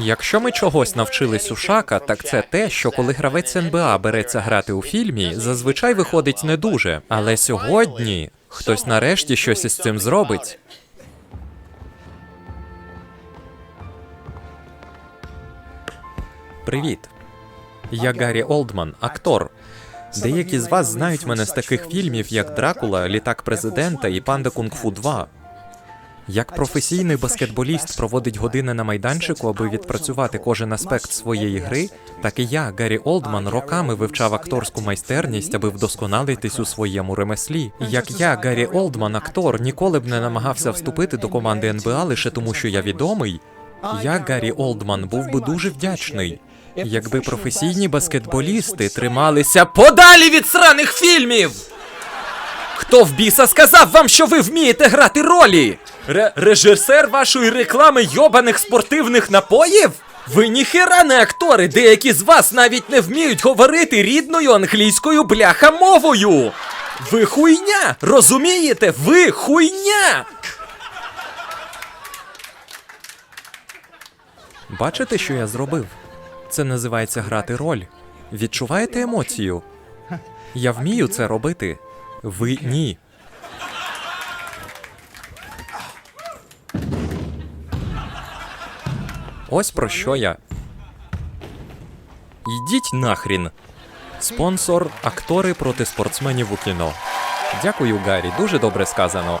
Якщо ми чогось навчились у Шака, так це те, що коли гравець НБА береться грати у фільмі, зазвичай виходить не дуже. Але сьогодні хтось нарешті щось із цим зробить. Привіт. Я Гаррі Олдман, актор. Деякі з вас знають мене з таких фільмів, як Дракула, Літак президента і Панда Кунг-Фу 2. Як професійний баскетболіст проводить години на майданчику, аби відпрацювати кожен аспект своєї гри, так і я, Гаррі Олдман, роками вивчав акторську майстерність, аби вдосконалитись у своєму ремеслі. Як я, Гаррі Олдман, актор, ніколи б не намагався вступити до команди НБА лише тому, що я відомий. Я, Гаррі Олдман, був би дуже вдячний, якби професійні баскетболісти трималися подалі від сраних фільмів. Хто в біса сказав вам, що ви вмієте грати ролі? Ре- режисер вашої реклами йобаних спортивних напоїв? Ви ніхера не актори, деякі з вас навіть не вміють говорити рідною англійською бляха мовою. Ви хуйня! Розумієте? Ви хуйня! Бачите, що я зробив? Це називається грати роль. Відчуваєте емоцію? Я вмію це робити. Ви ні. Ось про що я. Йдіть нахрін. Спонсор актори проти спортсменів у кіно. Дякую, Гаррі, дуже добре сказано.